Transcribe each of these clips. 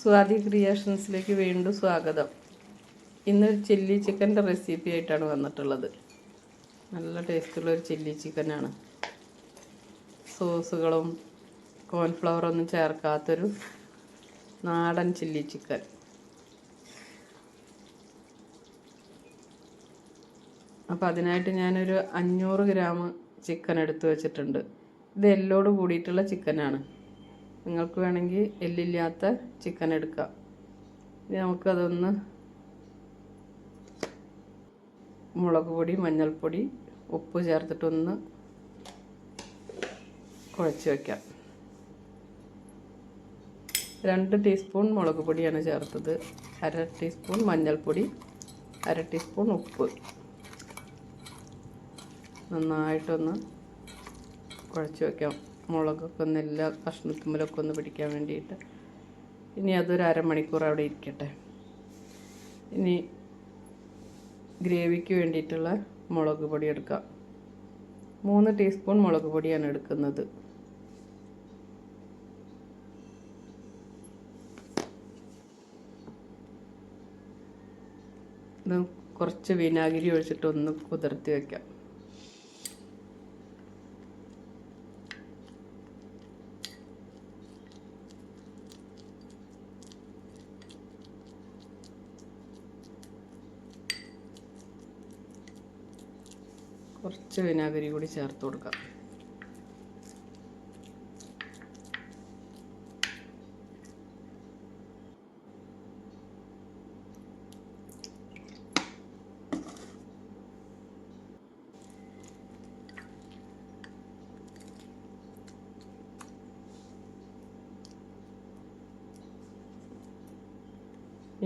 സ്വാതി ക്രിയേഷൻസിലേക്ക് വീണ്ടും സ്വാഗതം. ഇന്ന് ചില്ലി ചിക്കന്റെ റെസിപ്പി ആയിട്ടാണ് വന്നിട്ടുള്ളത്. നല്ല ടേസ്റ്റുള്ള ഒരു ചില്ലി ചിക്കനാണ്. സോസുകളും കോൺഫ്ലവറൊന്നും ചേർക്കാത്തൊരു നാടൻ ചില്ലി ചിക്കൻ. അപ്പോൾ അതിനായിട്ട് ഞാനൊരു അഞ്ഞൂറ് ഗ്രാം ചിക്കൻ എടുത്തു വച്ചിട്ടുണ്ട്. ഇത് എല്ലോട് കൂടിയിട്ടുള്ള ചിക്കനാണ്. നിങ്ങൾക്ക് വേണമെങ്കിൽ എല്ലില്ലാത്ത ചിക്കൻ എടുക്കാം. ഇനി നമുക്കതൊന്ന് മുളക് പൊടി മഞ്ഞൾപ്പൊടി ഉപ്പ് ചേർത്തിട്ടൊന്ന് കുഴച്ച് വയ്ക്കാം രണ്ട് ടീസ്പൂൺ മുളക് പൊടിയാണ് ചേർത്തത്. അര ടീസ്പൂൺ മഞ്ഞൾപ്പൊടി അര ടീസ്പൂൺ ഉപ്പ്. നന്നായിട്ടൊന്ന് കുഴച്ച് വയ്ക്കാം മുളകൊക്കെ ഒന്ന് എല്ലാ ഒന്ന് പിടിക്കാൻ വേണ്ടിയിട്ട്. ഇനി അതൊരു അരമണിക്കൂർ അവിടെ ഇരിക്കട്ടെ. ഇനി ഗ്രേവിക്ക് വേണ്ടിയിട്ടുള്ള മുളക് പൊടി എടുക്കാം. മൂന്ന് ടീസ്പൂൺ മുളക് പൊടിയാണ് എടുക്കുന്നത്. കുറച്ച് വിനാഗിരി ഒഴിച്ചിട്ട് ഒന്ന് കുതിർത്തി വയ്ക്കാം കുറച്ച് വിനാഗിരി കൂടി ചേർത്ത് കൊടുക്കാം.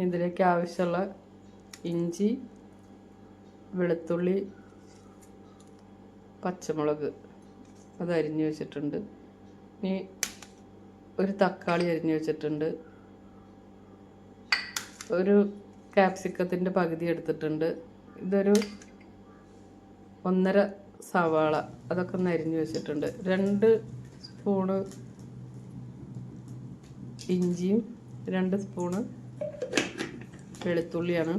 ഇതിലേക്ക് ആവശ്യമുള്ള ഇഞ്ചി വെളുത്തുള്ളി പച്ചമുളക് അത് അരിഞ്ഞ് വെച്ചിട്ടുണ്ട്. ഇനി ഒരു തക്കാളി അരിഞ്ഞ് വെച്ചിട്ടുണ്ട്. ഒരു ക്യാപ്സിക്കത്തിന്റെ പകുതി എടുത്തിട്ടുണ്ട്. ഇതൊരു ഒന്നര സവാള അതൊക്കെ ഒന്ന് അരിഞ്ഞ് വെച്ചിട്ടുണ്ട്. രണ്ട് സ്പൂണ് ഇഞ്ചിയും രണ്ട് സ്പൂണ് വെളുത്തുള്ളിയാണ്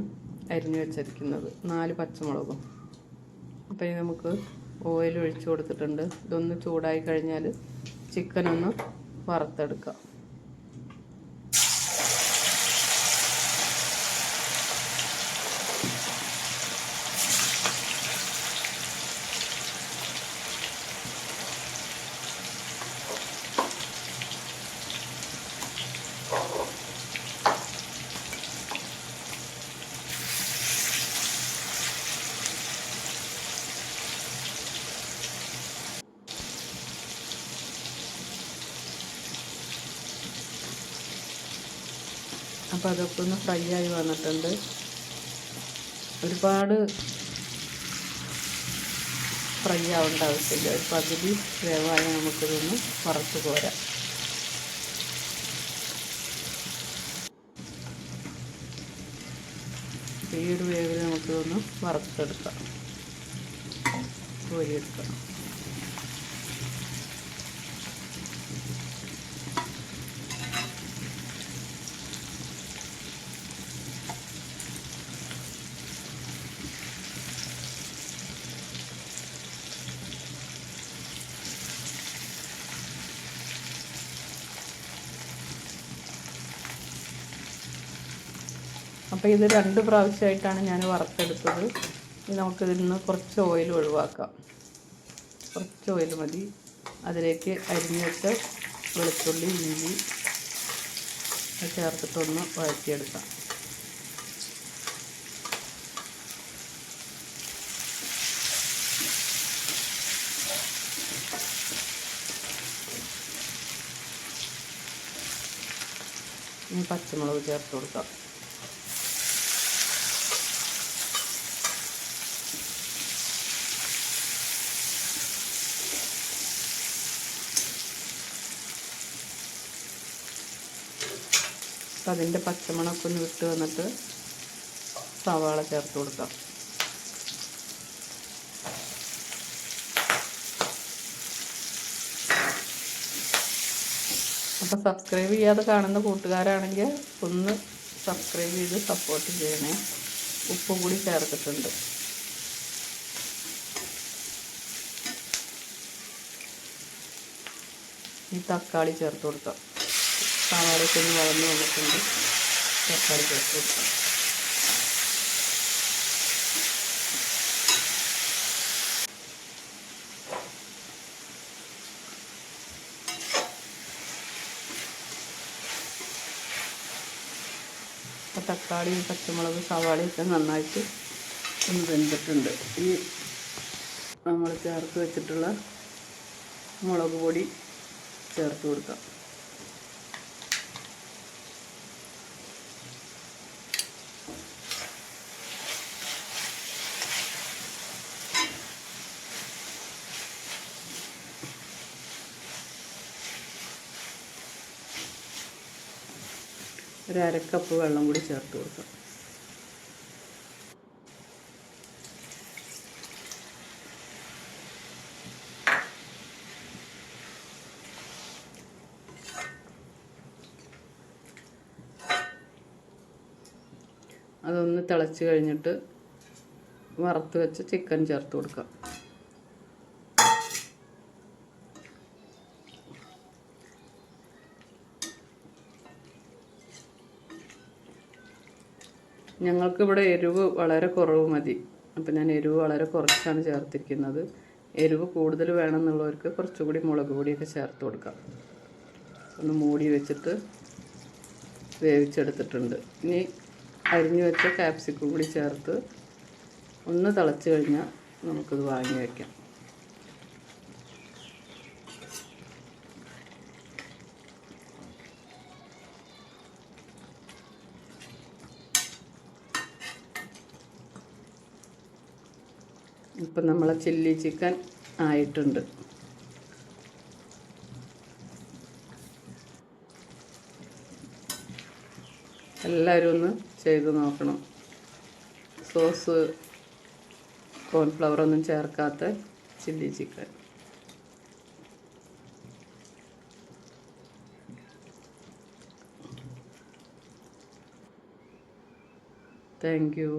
അരിഞ്ഞ് വെച്ചിരിക്കുന്നത്. നാല് പച്ചമുളകും. അപ്പോൾ നമുക്ക് ഓയിൽ ഒഴിച്ച് കൊടുത്തിട്ടുണ്ട്. ഇതൊന്ന് ചൂടായി കഴിഞ്ഞാൽ ചിക്കനൊന്ന് വറുത്തെടുക്കാം. അപ്പോൾ അതൊക്കെ ഒന്ന് ഫ്രൈ ആയി വന്നിട്ടുണ്ട്. ഒരുപാട് ഫ്രൈ ആവേണ്ട ആവശ്യമില്ല. ഒരു പകുതി വേവായ നമുക്കിതൊന്ന് വറുത്ത് പോരാം ഈ ഒരു വേവിൽ നമുക്കിതൊന്ന് വറുത്തെടുക്കാം. കോരിയെടുക്കാം. അപ്പോൾ ഇത് രണ്ട് പ്രാവശ്യമായിട്ടാണ് ഞാൻ വറുത്തെടുത്തത്. നമുക്കിതിൽ നിന്ന് കുറച്ച് ഓയിൽ ഒഴിവാക്കാം. കുറച്ച് ഓയിൽ മതി. അതിലേക്ക് അരിഞ്ഞ് വെച്ച വെളുത്തുള്ളി ഇഞ്ചി ചേർത്തിട്ടൊന്ന് വഴറ്റിയെടുക്കാം. പച്ചമുളക് ചേർത്ത് കൊടുക്കാം. അപ്പം അതിന്റെ പച്ചമണമൊക്കെ ഒന്ന് വിട്ട് വന്നിട്ട് സവാള ചേർത്ത് കൊടുക്കാം. അപ്പോൾ സബ്സ്ക്രൈബ് ചെയ്യാതെ കാണുന്ന കൂട്ടുകാരാണെങ്കിൽ ഒന്ന് സബ്സ്ക്രൈബ് ചെയ്ത് സപ്പോർട്ട് ചെയ്യണേ. ഉപ്പും കൂടി ചേർത്തിട്ടുണ്ട്. ഈ തക്കാളി ചേർത്ത് കൊടുക്കാം. സവാളയൊക്കെ ഒന്ന് വളർന്ന് വന്നിട്ടുണ്ട്. തക്കാളി ചേർത്ത് തക്കാളിയും പച്ചമുളക് സവാളയൊക്കെ നന്നായിട്ട് ഒന്ന് വെന്തിട്ടുണ്ട്. ഈ നമ്മൾ ചേർത്ത് വെച്ചിട്ടുള്ള മുളക് പൊടി ചേർത്ത് കൊടുക്കാം. ഒരു അരക്കപ്പ് വെള്ളം കൂടി ചേർത്ത് കൊടുക്കാം. അതൊന്ന് തിളച്ച് കഴിഞ്ഞിട്ട് വറുത്ത് വെച്ച് ചിക്കൻ ചേർത്ത് കൊടുക്കാം. ഞങ്ങൾക്കിവിടെ എരിവ് വളരെ കുറവ് മതി. അപ്പം ഞാൻ എരിവ് വളരെ കുറച്ചാണ് ചേർത്തിരിക്കുന്നത്. എരിവ് കൂടുതൽ വേണമെന്നുള്ളവർക്ക് കുറച്ചുകൂടി മുളക് പൊടിയൊക്കെ ചേർത്ത് കൊടുക്കാം. ഒന്ന് മൂടി വെച്ചിട്ട് വേവിച്ചെടുത്തിട്ടുണ്ട്. ഇനി അരിഞ്ഞു വെച്ച കാപ്സിക്കും കൂടി ചേർത്ത് ഒന്ന് തിളച്ച് കഴിഞ്ഞാൽ നമുക്കിത് വാങ്ങി വയ്ക്കാം ഇപ്പം നമ്മളെ ചില്ലി ചിക്കൻ ആയിട്ടുണ്ട്. എല്ലാവരും ഒന്ന് ചെയ്ത് നോക്കണം. സോസ് കോൺഫ്ലവർ ഒന്നും ചേർക്കാത്ത ചില്ലി ചിക്കൻ. Thank you.